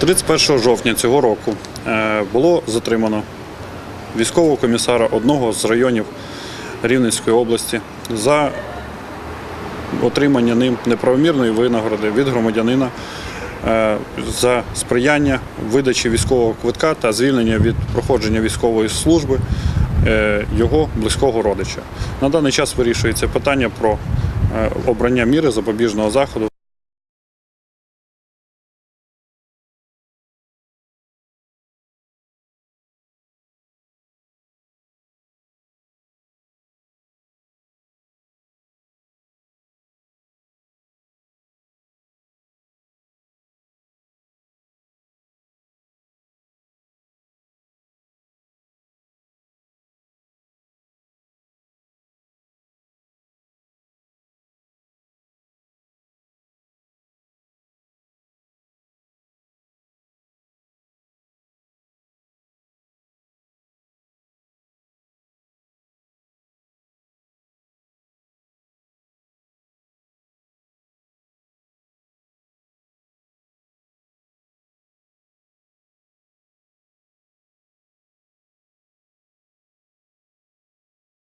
31 жовтня цього року е, було затримано військового комісара одного з районів Рівненської області за отримання ним неправомірної винагороди від громадянина е, за сприяння видачі військового квитка та звільнення від проходження військової служби е, його близького родича. На даний час вирішується питання про обрання міри запобіжного заходу